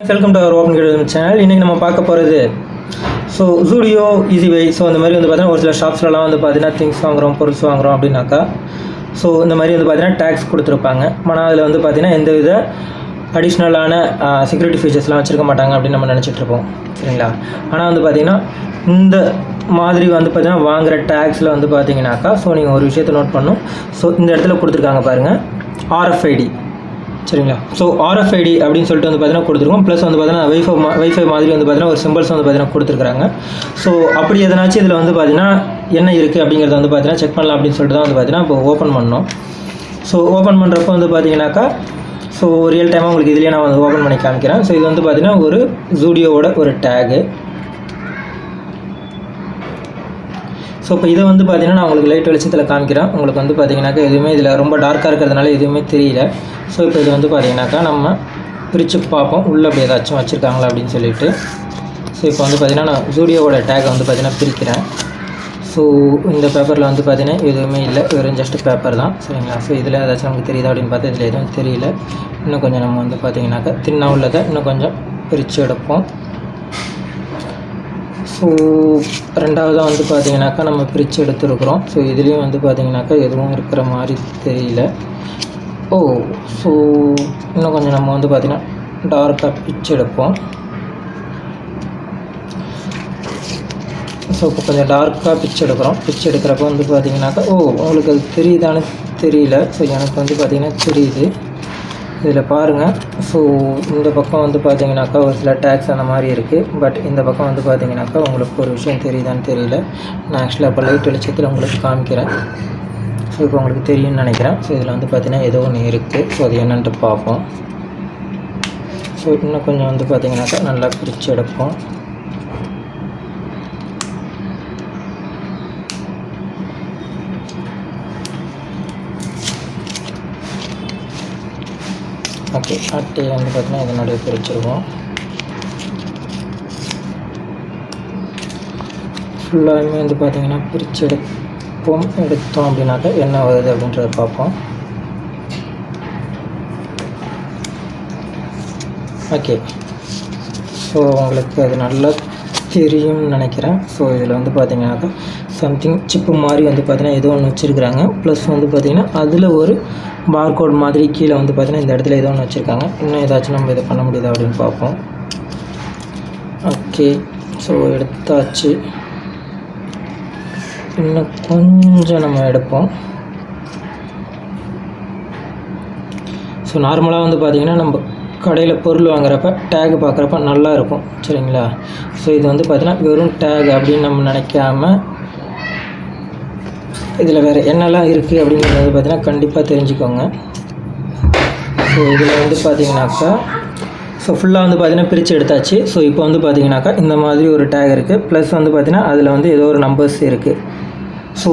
Welcome to our open creative channel இன்றைக்கி நம்ம பார்க்க போகிறது ஸோ ஜூடியோ ஈஸிவை ஸோ அந்த மாதிரி வந்து பார்த்தீங்கன்னா ஒரு சில ஷாப்ஸ்லலாம் வந்து பார்த்தீங்கன்னா திங்ஸ் வாங்குறோம் பொருள்ஸ் வாங்குறோம் அப்படின்னாக்கா ஸோ இந்த மாதிரி வந்து பார்த்தீங்கன்னா டேக்ஸ் கொடுத்துருப்பாங்க. ஆனால் அதில் வந்து பார்த்தீங்கன்னா எந்த வித அடிஷ்னலான செக்யூரிட்டி ஃபீச்சர்ஸ்லாம் வச்சுருக்க மாட்டாங்க அப்படின்னு நம்ம நினச்சிட்டு இருப்போம். சரிங்களா? ஆனால் வந்து பார்த்திங்கன்னா இந்த மாதிரி வந்து பார்த்திங்கன்னா வாங்குகிற டேக்ஸில் வந்து பார்த்தீங்கன்னாக்கா ஸோ நீங்கள் ஒரு விஷயத்தை நோட் பண்ணும். ஸோ இந்த இடத்துல கொடுத்துருக்காங்க பாருங்கள் ஆர்எஃப்ஐடி சரிங்களா? ஸோ ஆர்எஃப்ஐடி அப்படின்னு சொல்லிட்டு வந்து பார்த்தீங்கன்னா கொடுத்துருக்கோம். ப்ளஸ் வந்து பார்த்தீங்கன்னா வைஃபை மா வைஃபை மாதிரி வந்து பார்த்தீங்கன்னா ஒரு சிம்பிள்ஸ் வந்து பார்த்தீங்கன்னா கொடுத்துருக்காங்க ஸோ அப்படி எதனாச்சும் இதில் வந்து பார்த்தீங்கன்னா என்ன இருக்குது அப்படிங்கிறத வந்து பார்த்தீங்கன்னா செக் பண்ணலாம் அப்படின்னு சொல்லிட்டு தான் வந்து பார்த்தீங்கன்னா இப்போ ஓப்பன் பண்ணோம். ஸோ ஓப்பன் பண்ணுறப்போ வந்து பார்த்தீங்கன்னாக்கா ஸோ ரியல் டைமாக உங்களுக்கு இதுலேயே நான் வந்து ஓப்பன் பண்ணி காமிக்கிறேன். ஸோ இது வந்து பார்த்தீங்கன்னா ஒரு ஜூடியோவோட ஒரு டேகு ஸோ இப்போ இதை வந்து பார்த்திங்கன்னா நான் உங்களுக்கு லைட் வெளிச்சத்தில் காமிக்கிறேன். உங்களுக்கு வந்து பார்த்திங்கனாக்கா எதுவுமே இதில் ரொம்ப டார்க்காக இருக்கிறதுனால எதுவுமே தெரியல. ஸோ இப்போ இது வந்து பார்த்தீங்கன்னாக்கா நம்ம பிரித்து பார்ப்போம். உள்ளே அப்படி ஏதாச்சும் வச்சுருக்காங்களா அப்படின்னு சொல்லிட்டு. ஸோ இப்போ வந்து பார்த்திங்கன்னா நான் ஜூடியோவோட டேக்கை வந்து பார்த்திங்கன்னா பிரிக்கிறேன். ஸோ இந்த பேப்பரில் வந்து பார்த்தீங்கன்னா எதுவுமே இல்லை. வெறும் ஜஸ்ட் பேப்பர் தான். சரிங்களா? ஸோ இதில் ஏதாச்சும் நமக்கு தெரியுதா அப்படின்னு பார்த்தா இதில் எதுவும் தெரியல. இன்னும் கொஞ்சம் நம்ம வந்து பார்த்தீங்கன்னாக்கா தின்னா உள்ளதை இன்னும் கொஞ்சம் பிரித்து எடுப்போம். ஸோ ரெண்டாவதாக வந்து பார்த்திங்கனாக்கா நம்ம பிரித்து எடுத்துருக்குறோம். ஸோ இதுலேயும் வந்து பார்த்திங்கனாக்கா எதுவும் இருக்கிற மாதிரி தெரியல. ஓ ஸோ இன்னும் கொஞ்சம் நம்ம வந்து பார்த்திங்கன்னா டார்க்காக பிச்சு எடுப்போம். ஸோ இப்போ கொஞ்சம் டார்க்காக பிச்சு எடுக்கிறோம். பிச்சு எடுக்கிறப்ப வந்து பார்த்திங்கனாக்கா ஓ உங்களுக்கு அது தெரியுதான்னு தெரியல. ஸோ எனக்கு வந்து பார்த்திங்கன்னா தெரியுது. இதில் பாருங்கள் ஸோ இந்த பக்கம் வந்து பார்த்தீங்கன்னாக்கா ஒரு சில டேக்ஸ் அந்த மாதிரி இருக்குது பட் இந்த பக்கம் வந்து பார்த்தீங்கன்னாக்கா உங்களுக்கு ஒரு விஷயம் தெரியுதான்னு தெரியல. நான் ஆக்சுவலாக இப்போ லைட் வெளிச்சத்தில் உங்களுக்கு காமிக்கிறேன். ஸோ இப்போ உங்களுக்கு தெரியும்னு நினைக்கிறேன். ஸோ இதில் வந்து பார்த்திங்கன்னா ஏதோ ஒன்று இருக்குது ஸோ அது என்னன்ட்டு பார்ப்போம். ஸோ இன்னும் கொஞ்சம் வந்து பார்த்திங்கனாக்கா நல்லா பிரித்து எடுப்போம். ஓகே அட்டையை வந்து பார்த்திங்கன்னா இதனுடைய பிரிச்சிருவோம். ஃபுல்லாகவே வந்து பார்த்திங்கன்னா பிரித்து எடுப்போம் எடுத்தோம் அப்படின்னாக்கா என்ன வருது அப்படின்றத பார்ப்போம். ஓகே ஸோ உங்களுக்கு அது நல்லா தெரியும்னு நினைக்கிறேன். ஸோ இதில் வந்து பார்த்தீங்கன்னாக்கா சம்திங் சிப்பு மாதிரி வந்து பார்த்திங்கன்னா ஏதோ ஒன்று வச்சுருக்குறாங்க. ப்ளஸ் வந்து பார்த்திங்கன்னா அதில் ஒரு பார்கோட் மாதிரி கீழே வந்து பார்த்தீங்கன்னா இந்த இடத்துல ஏதோ ஒன்று வச்சுருக்காங்க. இன்னும் ஏதாச்சும் நம்ம இதை பண்ண முடியுதா அப்படின்னு பார்ப்போம். ஓகே ஸோ எடுத்தாச்சு. இன்னும் கொஞ்சம் நம்ம எடுப்போம். ஸோ நார்மலாக வந்து பார்த்திங்கன்னா நம்ம கடையில் பொருள் வாங்குறப்ப டேக் பார்க்குறப்ப நல்லா இருக்கும். சரிங்களா? ஸோ இது வந்து பார்த்திங்கன்னா வெறும் டேக் அப்படின்னு நம்ம நினைக்காம இதில் வேறு என்னெல்லாம் இருக்குது அப்படிங்கிறது பார்த்திங்கன்னா பார்த்தீங்கன்னா கண்டிப்பாக தெரிஞ்சுக்கோங்க. ஸோ இதில் வந்து பார்த்தீங்கன்னாக்கா ஸோ ஃபுல்லாக வந்து பார்த்திங்கன்னா பிரித்து எடுத்தாச்சு. ஸோ இப்போ வந்து பார்த்திங்கனாக்கா இந்த மாதிரி ஒரு டேக் இருக்குது. ப்ளஸ் வந்து பார்த்திங்கன்னா அதில் வந்து ஏதோ ஒரு நம்பர்ஸ் இருக்குது. ஸோ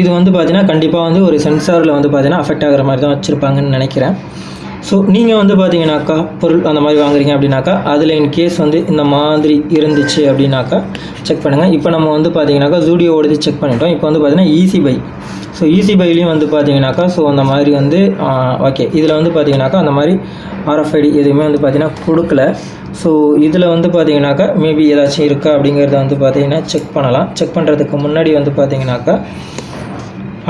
இது வந்து பார்த்திங்கன்னா கண்டிப்பாக வந்து ஒரு சென்சாரில் வந்து பார்த்தீங்கன்னா அஃபெக்ட் ஆகிற மாதிரி தான் வச்சுருப்பாங்கன்னு நினைக்கிறேன். ஸோ நீங்கள் வந்து பார்த்தீங்கன்னாக்கா பொருள் அந்த மாதிரி வாங்குறீங்க அப்படின்னாக்கா அதில் இன் கேஸ் வந்து இந்த மாதிரி இருந்துச்சு அப்படின்னாக்கா செக் பண்ணுங்கள் இப்போ நம்ம வந்து பார்த்தீங்கன்னாக்கா ஜூடியோவோடது செக் பண்ணிட்டோம். இப்போ வந்து பார்த்தீங்கன்னா ஈஸி பை ஸோ ஈஸி பைலையும் வந்து பார்த்தீங்கன்னாக்கா ஸோ அந்த மாதிரி வந்து ஓகே இதில் வந்து பார்த்தீங்கன்னாக்கா அந்த மாதிரி ஆர்எஃப்ஐடி எதுவுமே வந்து பார்த்தீங்கன்னா கொடுக்கல. ஸோ இதில் வந்து பார்த்தீங்கன்னாக்கா மேபி ஏதாச்சும் இருக்கா அப்படிங்கிறத வந்து பார்த்தீங்கன்னா செக் பண்ணலாம். செக் பண்ணுறதுக்கு முன்னாடி வந்து பார்த்தீங்கன்னாக்கா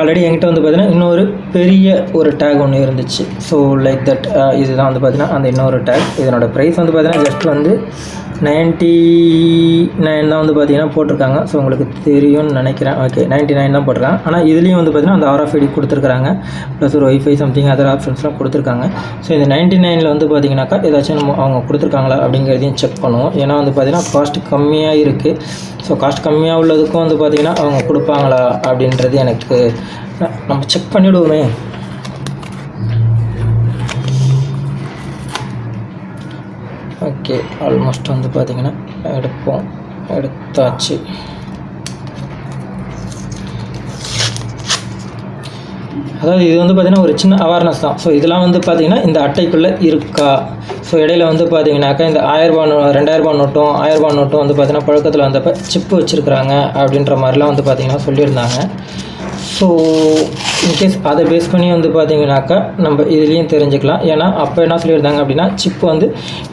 ஆல்ரெடி என்கிட்ட வந்து பார்த்தீங்கன்னா இன்னொரு பெரிய ஒரு டேக் ஒன்று இருந்துச்சு. ஸோ லைக் தட் இதுதான் வந்து பார்த்தீங்கன்னா அந்த இன்னொரு டேக் இதனோட ப்ரைஸ் வந்து பார்த்தீங்கன்னா ஜஸ்ட் வந்து நைன்ட்டி நைன் தான் வந்து பார்த்தீங்கன்னா போட்டிருக்காங்க. ஸோ உங்களுக்கு தெரியும்னு நினைக்கிறேன். ஓகே நைன்ட்டி நைன் தான் போட்டிருக்காங்க. ஆனால் இதுலேயும் வந்து பார்த்தீங்கன்னா அந்த ஆர்எஃப்ஐடி கொடுத்துருக்காங்க ப்ளஸ் ஒரு ஒய்ஃபை சம்திங் அதர் ஆப்ஷன்ஸ்லாம் கொடுத்துருக்காங்க. ஸோ இந்த நைன்ட்டி நைனில் வந்து பார்த்தீங்கன்னாக்கா ஏதாச்சும் நம்ம அவங்க கொடுத்துருக்காங்களா அப்படிங்கிறதையும் செக் பண்ணுவோம். ஏன்னா வந்து பார்த்தீங்கன்னா காஸ்ட் கம்மியாக இருக்குது ஸோ காஸ்ட் கம்மியாக உள்ளதுக்கும் வந்து பார்த்தீங்கன்னா அவங்க கொடுப்பாங்களா அப்படின்றது எனக்கு நம்ம செக் பண்ணிவிடுவோமே ஓகே ஆல்மோஸ்ட் வந்து பார்த்தீங்கன்னா எடுப்போம். எடுத்தாச்சு. அதாவது இது வந்து பார்த்திங்கன்னா ஒரு சின்ன அவேர்னஸ் தான். ஸோ இதெல்லாம் வந்து பார்த்திங்கன்னா இந்த அட்டைக்குள்ளே இருக்கா? ஸோ இடையில வந்து பார்த்தீங்கன்னாக்கா இந்த ஆயிரரூபா நோ ரெண்டாயிரரூபா நோட்டும் ஆயிரரூபா நோட்டும் வந்து பார்த்திங்கன்னா பழக்கத்தில் வந்தப்போ சிப்பு வச்சுருக்குறாங்க அப்படின்ற மாதிரிலாம் வந்து பார்த்திங்கன்னா சொல்லியிருந்தாங்க. ஸோ இன்கேஸ் அதை பேஸ் பண்ணி வந்து பார்த்தீங்கன்னாக்கா நம்ம இதுலேயும் தெரிஞ்சுக்கலாம். ஏன்னா அப்போ என்ன சொல்லியிருந்தாங்க அப்படின்னா சிப் வந்து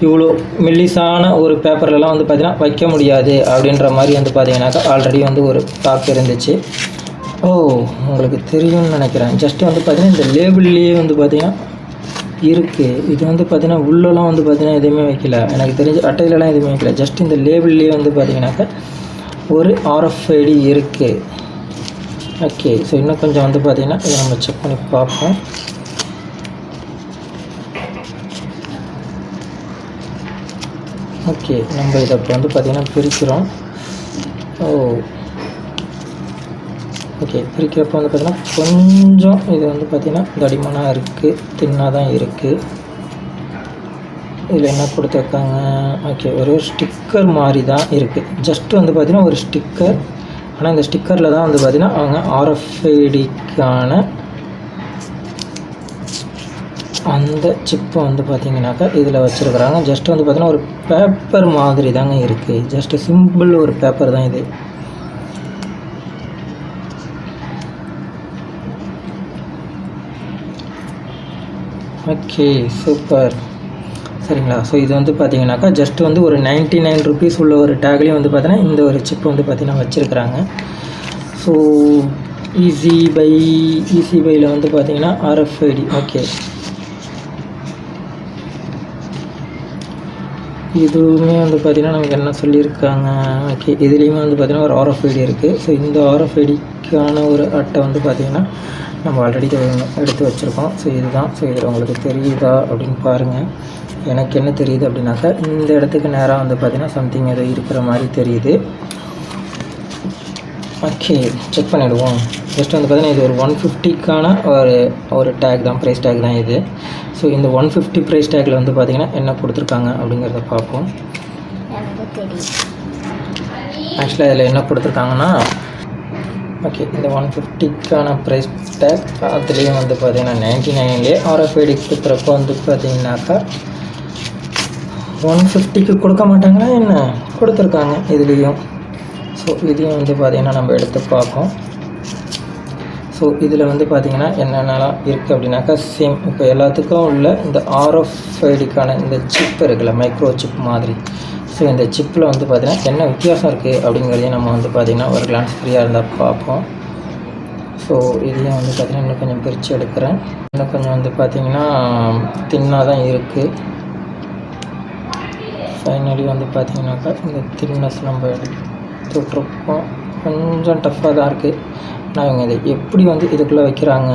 இவ்வளோ மெல்லிசான ஒரு பேப்பர்லலாம் வந்து பார்த்தீங்கன்னா வைக்க முடியாது அப்படின்ற மாதிரி வந்து பார்த்தீங்கன்னாக்கா ஆல்ரெடி வந்து ஒரு டாக் இருந்துச்சு. ஓ உங்களுக்கு தெரியும்னு நினைக்கிறேன். ஜஸ்ட்டு வந்து பார்த்தீங்கன்னா இந்த லேபிள்லேயே வந்து பார்த்தீங்கன்னா இருக்குது இது வந்து பார்த்தீங்கன்னா உள்ளெல்லாம் வந்து பார்த்தீங்கன்னா எதுவுமே வைக்கல. எனக்கு தெரிஞ்ச அட்டையிலலாம் எதுவுமே வைக்கல. ஜஸ்ட் இந்த லேபிள்லேயே வந்து பார்த்தீங்கன்னாக்கா ஒரு ஆர்எஃப்ஐடி இருக்குது ஓகே ஸோ இன்னும் கொஞ்சம் வந்து பார்த்தீங்கன்னா இதை நம்ம செக் பண்ணி பார்ப்போம். ஓகே நம்ம இதை இப்போ வந்து பார்த்தீங்கன்னா பிரிக்கிறோம். ஓ. ஓகே பிரிக்கிறப்ப வந்து பார்த்திங்கன்னா கொஞ்சம் இது வந்து பார்த்திங்கன்னா தடிமனாக இருக்குது தின்னாக தான் இருக்குது இதில் என்ன கொடுத்துருக்காங்க? ஓகே ஒரு ஸ்டிக்கர் மாதிரி தான் இருக்குது ஜஸ்ட் வந்து பார்த்தீங்கன்னா ஒரு ஸ்டிக்கர் ஆனால் இந்த ஸ்டிக்கரில் தான் வந்து பார்த்தீங்கன்னா அவங்க ஆர்எஃப்ஐடிக்கான அந்த சிப்பை வந்து பார்த்திங்கனாக்கா இதில் வச்சுருக்குறாங்க. ஜஸ்ட் வந்து பார்த்தீங்கன்னா ஒரு பேப்பர் மாதிரி தாங்க இருக்குது ஜஸ்ட்டு சிம்பிள் ஒரு பேப்பர் தான் இது. ஓகே சூப்பர் சரிங்களா? ஸோ இது வந்து பார்த்தீங்கன்னாக்கா ஜஸ்ட் வந்து ஒரு நைன்ட்டி நைன் ருபீஸ் உள்ள ஒரு டேக்லேயும் வந்து பார்த்தீங்கன்னா இந்த ஒரு சிப் வந்து பார்த்தீங்கன்னா வச்சுருக்குறாங்க. ஸோ ஈஸி பை ஈஸி பையில் வந்து பார்த்தீங்கன்னா ஆர்எஃப்ஐடி ஓகே இதுவுமே வந்து பார்த்திங்கன்னா நமக்கு என்ன சொல்லியிருக்காங்க? ஓகே இதுலேயுமே வந்து பார்த்திங்கன்னா ஒரு ஆர்எஃப்ஐடி இருக்குது ஸோ இந்த ஆர்எஃப்ஐடிக்கான ஒரு அட்டை வந்து பார்த்திங்கன்னா நம்ம ஆல்ரெடி எடுத்து வச்சுருக்கோம். ஸோ இதுதான். ஸோ இதில் உங்களுக்கு தெரியுதா அப்படின்னு பாருங்கள் எனக்கு என்ன தெரியுது அப்படின்னாக்கா இந்த இடத்துக்கு நேராக வந்து பார்த்திங்கன்னா சம்திங் ஏதோ இருக்கிற மாதிரி தெரியுது. ஓகே செக் பண்ணிவிடுவோம் ஜஸ்ட் வந்து பார்த்தீங்கன்னா இது ஒரு ஒன் ஃபிஃப்டிக்கான ஒரு ஒரு டேக் தான் ப்ரைஸ் டேக் தான் இது. ஸோ இந்த ஒன் ஃபிஃப்டி ப்ரைஸ் டேக்கில் வந்து பார்த்தீங்கன்னா என்ன கொடுத்துருக்காங்க அப்படிங்கிறத பார்ப்போம். ஆக்சுவலாக இதில் என்ன கொடுத்துருக்காங்கன்னா ஓகே இந்த ஒன் ஃபிஃப்டிக்கான ப்ரைஸ் டேக் அதுலேயும் வந்து பார்த்தீங்கன்னா நைன்ட்டி நைன்லேயே ஆர்எஃப்ஐடி கொடுக்குறப்போ வந்து பார்த்தீங்கன்னாக்கா ஒன் ஃபிஃப்டிக்கு கொடுக்க மாட்டாங்களா என்ன? கொடுத்துருக்காங்க இதுலேயும். ஸோ இதையும் வந்து பார்த்திங்கன்னா நம்ம எடுத்து பார்ப்போம். ஸோ இதில் வந்து பார்த்திங்கன்னா என்னென்னலாம் இருக்குது அப்படின்னாக்கா சேம் இப்போ எல்லாத்துக்கும் உள்ள இந்த ஆர்எஃப்ஐடிக்கான இந்த சிப் இருக்குல்ல மைக்ரோ சிப் மாதிரி. ஸோ இந்த சிப்பில் வந்து பார்த்திங்கன்னா என்ன வித்தியாசம் இருக்குது அப்படிங்கிறதையும் நம்ம வந்து பார்த்திங்கன்னா ஒரு கிளான்ஸ் ஃப்ரீயாக இருந்தால் பார்ப்போம். ஸோ இதையும் வந்து பார்த்திங்கன்னா இன்னும் கொஞ்சம் பிரித்து எடுக்கிறேன். இன்னும் கொஞ்சம் வந்து பார்த்திங்கன்னா தின்னாக தான் இருக்குது ஃபைனலி வந்து பார்த்திங்கனாக்கா இந்த திக்னஸ் நம்ம தொட்டிருக்கோம் கொஞ்சம் டஃப்பாக தான் இருக்குது ஆனால் இவங்க இதை எப்படி வந்து இதுக்குள்ளே வைக்கிறாங்க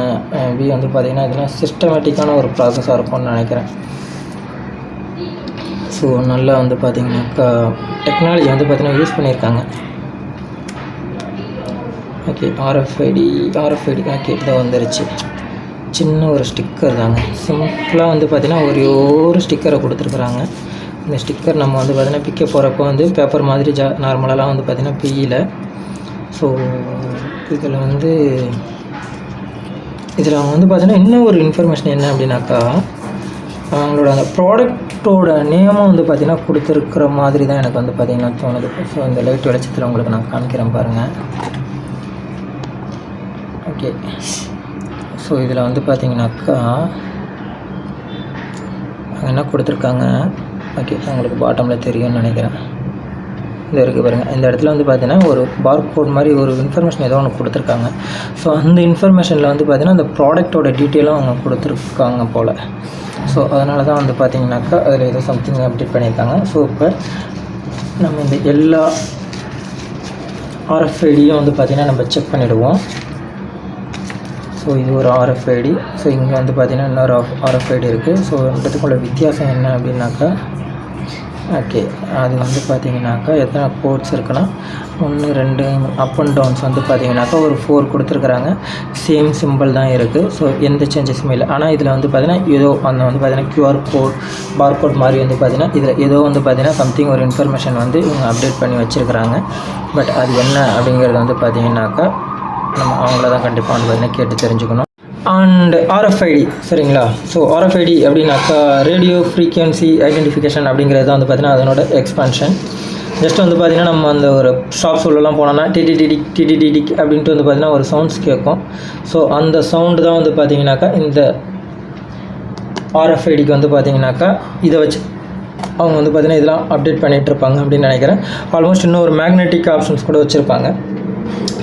பி வந்து பார்த்திங்கன்னா இதெல்லாம் சிஸ்டமேட்டிக்கான ஒரு ப்ராசஸாக இருக்கும்னு நினைக்கிறேன். ஸோ நல்லா வந்து பார்த்திங்கனாக்கா டெக்னாலஜி வந்து பார்த்திங்கன்னா யூஸ் பண்ணியிருக்காங்க. ஓகே ஆர்எஃப்ஐடி ஆர்எஃப்ஐடி ஓகே இதை வந்துருச்சு. சின்ன ஒரு ஸ்டிக்கர் தாங்க. சிம்பிளாக வந்து பார்த்திங்கன்னா ஒரே ஒரு ஸ்டிக்கரை கொடுத்துருக்குறாங்க. இந்த ஸ்டிக்கர் நம்ம வந்து பார்த்திங்கன்னா பிக்க போகிறப்போ வந்து பேப்பர் மாதிரி ஜா நார்மலாலாம் வந்து பார்த்திங்கன்னா பியில் ஸோ இதில் வந்து இதில் அவங்க வந்து பார்த்திங்கன்னா இன்னும் ஒரு இன்ஃபர்மேஷன் என்ன அப்படின்னாக்கா அவங்களோட அந்த ப்ராடக்ட்டோட நேமும் வந்து பார்த்திங்கன்னா கொடுத்துருக்குற மாதிரி தான் எனக்கு வந்து பார்த்திங்கன்னா தோணுது. ஸோ இந்த லைட் வெளிச்சத்தில் உங்களுக்கு நான் காமிக்கிறேன் பாருங்கள் ஓகே ஸோ இதில் வந்து பார்த்தீங்கன்னாக்கா அங்கே என்ன கொடுத்துருக்காங்க? ஓகே உங்களுக்கு பாட்டமில் தெரியும்னு நினைக்கிறேன். இது இருக்குது பாருங்கள் இந்த இடத்துல வந்து பார்த்தீங்கன்னா ஒரு பார்கோட் மாதிரி ஒரு இன்ஃபர்மேஷன் ஏதோ ஒன்று கொடுத்துருக்காங்க. ஸோ அந்த இன்ஃபர்மேஷனில் வந்து பார்த்தீங்கன்னா அந்த ப்ராடக்ட்டோட டீட்டெயிலும் அவங்க கொடுத்துருக்காங்க போல். ஸோ அதனால தான் வந்து பார்த்தீங்கன்னாக்கா அதில் ஏதோ சம்திங் அப்டேட் பண்ணியிருக்காங்க. ஸோ இப்போ நம்ம இந்த எல்லா ஆர்எஃப்ஐடியும் வந்து பார்த்திங்கன்னா நம்ம செக் பண்ணிவிடுவோம் ஸோ இது ஒரு ஆர்எஃப்ஐடி ஸோ இங்கே வந்து பார்த்திங்கன்னா இன்னொரு ஆர்எஃப்ஐடி இருக்குது ஸோ ரெண்டுத்துக்குள்ள வித்தியாசம் என்ன அப்படின்னாக்கா ஓகே அது வந்து பார்த்தீங்கன்னாக்கா எத்தனை கோட்ஸ் இருக்குன்னா ஒன்று ரெண்டு அப் அண்ட் டவுன்ஸ் வந்து பார்த்தீங்கன்னாக்கா ஒரு ஃபோர் கொடுத்துருக்குறாங்க. சேம் சிம்பிள் தான் இருக்குது ஸோ எந்த சேஞ்சஸுமே இல்லை. ஆனால் இதில் வந்து பார்த்தீங்கன்னா ஏதோ அந்த வந்து பார்த்தீங்கன்னா கியூஆர் கோட் பார் கோட் மாதிரி வந்து பார்த்தீங்கன்னா இதில் ஏதோ வந்து பார்த்தீங்கன்னா சம்திங் ஒரு இன்ஃபர்மேஷன் வந்து இவங்க அப்டேட் பண்ணி வச்சுருக்குறாங்க. பட் அது என்ன அப்படிங்கிறது வந்து பார்த்தீங்கன்னாக்கா நம்ம அவங்கள தான் கண்டிப்பாக வந்து பார்த்தீங்கன்னா கேட்டு தெரிஞ்சுக்கணும். அண்ட் ஆர்எஃப்ஐடி சரிங்களா? ஸோ ஆர்எஃப்ஐடி அப்படின்னாக்கா ரேடியோ ஃப்ரீக்வன்சி ஐடென்டிஃபிகேஷன் அப்படிங்கிறது தான் வந்து பார்த்தீங்கன்னா அதனோட எக்ஸ்பான்ஷன் ஜஸ்ட் வந்து பார்த்திங்கன்னா நம்ம அந்த ஒரு ஷாப்ஸ் உள்ளலாம் போனோம்னா டிடிடிடி டிடிடிடி அப்படின்ட்டு வந்து பார்த்திங்கன்னா ஒரு சவுண்ட்ஸ் கேட்கும். ஸோ அந்த சவுண்டு தான் வந்து பார்த்திங்கனாக்கா இந்த ஆர்எஃப்ஐடிக்கு வந்து பார்த்தீங்கன்னாக்கா இதை வச்சு அவங்க வந்து பார்த்தீங்கன்னா இதெல்லாம் அப்டேட் பண்ணிகிட்டு இருப்பாங்க அப்படின்னு நினைக்கிறேன். ஆல்மோஸ்ட் இன்னும் ஒரு மேக்னெட்டிக் ஆப்ஷன்ஸ் கூட வச்சுருப்பாங்க.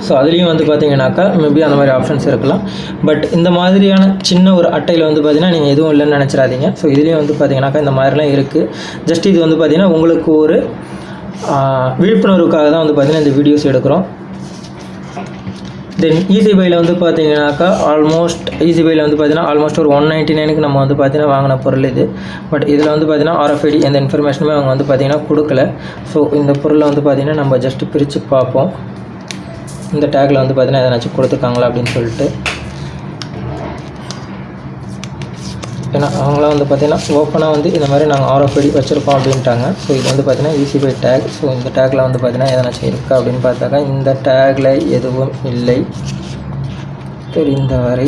ஸோ அதுலேயும் வந்து பார்த்தீங்கன்னாக்கா மேபி அந்த மாதிரி ஆப்ஷன்ஸ் இருக்கலாம். பட் இந்த மாதிரியான சின்ன ஒரு அட்டையில் வந்து பார்த்தீங்கன்னா நீங்கள் எதுவும் இல்லைன்னு நினச்சிடாதீங்க. ஸோ இதுலேயும் வந்து பார்த்தீங்கன்னாக்கா இந்த மாதிரிலாம் இருக்குது ஜஸ்ட் இது வந்து பார்த்திங்கன்னா உங்களுக்கு ஒரு விழிப்புணர்வுக்காக தான் வந்து பார்த்தீங்கன்னா இந்த வீடியோஸ் எடுக்கிறோம். தென் ஈஸி பையில் வந்து பார்த்தீங்கன்னாக்கா ஆல்மோஸ்ட் ஈஸி பையில் வந்து பார்த்தீங்கன்னா ஆல்மோஸ்ட் ஒரு ஒன் நைன்ட்டி நைனுக்கு நம்ம வந்து பார்த்தீங்கன்னா வாங்கின பொருள் இது. பட் இதில் வந்து பார்த்தீங்கன்னா ஆர்எஃப்ஐடி எந்த இன்ஃபர்மேஷனுமே அவங்க வந்து பார்த்தீங்கன்னா கொடுக்கல. ஸோ இந்த பொருளை வந்து பார்த்தீங்கன்னா நம்ம ஜஸ்ட்டு பிரித்து பார்ப்போம். இந்த டேக்கில் வந்து பார்த்தீங்கன்னா எதனாச்சும் கொடுத்துருக்காங்களா அப்படின்னு சொல்லிட்டு. ஏன்னா அவங்களாம் வந்து பார்த்தீங்கன்னா ஓப்பனாக வந்து இந்த மாதிரி நாங்கள் ஆர்எஃப்ஐடி வச்சுருக்கோம் அப்படின்ட்டாங்க. ஸோ இது வந்து பார்த்தீங்கன்னா ஈஸி பை டேக் ஸோ இந்த டேக்கில் வந்து பார்த்தீங்கன்னா எதனாச்சும் இருக்கா அப்படின்னு பார்த்தாக்கா இந்த டேக்கில் எதுவும் இல்லை. தெரிந்தவரை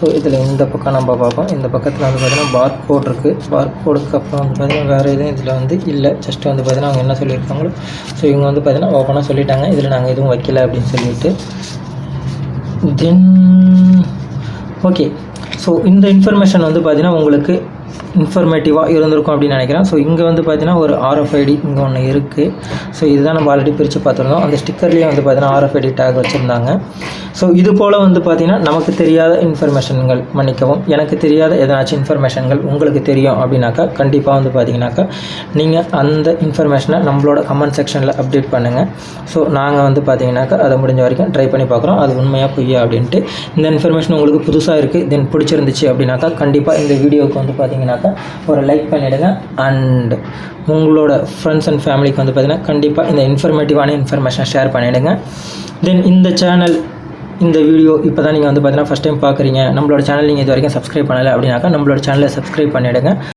ஸோ இதில் இந்த பக்கம் நம்ம பார்ப்போம். இந்த பக்கத்தில் வந்து பார்த்தீங்கன்னா பார் கோட் இருக்குது பார் கோடுக்கு அப்புறம் வந்து பார்த்தீங்கன்னா வேறு எதுவும் இதில் வந்து இல்லை. ஜஸ்ட் வந்து பார்த்திங்கன்னா அவங்க என்ன சொல்லியிருக்காங்களோ. ஸோ இவங்க வந்து பார்த்திங்கன்னா ஓப்பனாக சொல்லிட்டாங்க. இதில் நாங்கள் எதுவும் வைக்கல அப்படின்னு சொல்லிட்டு. தென் ஓகே ஸோ இந்த இன்ஃபர்மேஷன் வந்து பார்த்திங்கன்னா உங்களுக்கு இன்ஃபர்மேட்டிவாக இருந்திருக்கும் அப்படின்னு நினைக்கிறேன். ஸோ இங்கே வந்து பார்த்தீங்கன்னா ஒரு ஆர்எஃப்ஐடி இங்கே ஒன்று இருக்குது ஸோ இதுதான் நம்ம ஆல்ரெடி பிரித்து பார்த்துருந்தோம். அந்த ஸ்டிக்கர்லேயே வந்து பார்த்தீங்கன்னா ஆர்எஃப்ஐடி டேக் வச்சுருந்தாங்க. ஸோ இது போல் வந்து பார்த்தீங்கன்னா நமக்கு தெரியாத இன்ஃபர்மேஷன்கள் மன்னிக்கவும். எனக்கு தெரியாத எதனாச்சும் இன்ஃபர்மேஷன்கள் உங்களுக்கு தெரியும் அப்படின்னாக்கா கண்டிப்பாக வந்து பார்த்தீங்கன்னாக்கா நீங்கள் அந்த இன்ஃபர்மேஷனை நம்மளோட கமெண்ட் செக்ஷனில் அப்டேட் பண்ணுங்கள் ஸோ நாங்கள் வந்து பார்த்தீங்கன்னாக்கா அதை முடிஞ்ச வரைக்கும் ட்ரை பண்ணி பார்க்குறோம். அது உண்மையாக பொய்யா அப்படின்ட்டு. இந்த இன்ஃபர்மேஷன் உங்களுக்கு புதுசாக இருக்குது தென் பிடிச்சிருந்துச்சு அப்படின்னாக்கா கண்டிப்பாக இந்த வீடியோவுக்கு வந்து பார்த்தீங்கன்னாக்கா ஒரு லைக் பண்ணிவிடுங்க அண்ட் உங்களோட ஃப்ரெண்ட்ஸ் அண்ட் ஃபேமிலிக்கு வந்து பார்த்தீங்கன்னா கண்டிப்பாக இந்த இன்ஃபர்மேட்டிவான இன்ஃபர்மேஷனை ஷேர் பண்ணிவிடுங்க தென் இந்த சேனல் இந்த வீடியோ இப்போ தான் நீங்கள் வந்து பார்த்தீங்கன்னா ஃபஸ்ட் டைம் பார்க்குறீங்க. நம்மளோட சேனல் நீங்கள் இது வரைக்கும் சப்ஸ்கிரைப் பண்ணலை அப்படின்னாக்கா நம்மளோட சேனலை சப்ஸ்கிரைப் பண்ணிவிடுங்க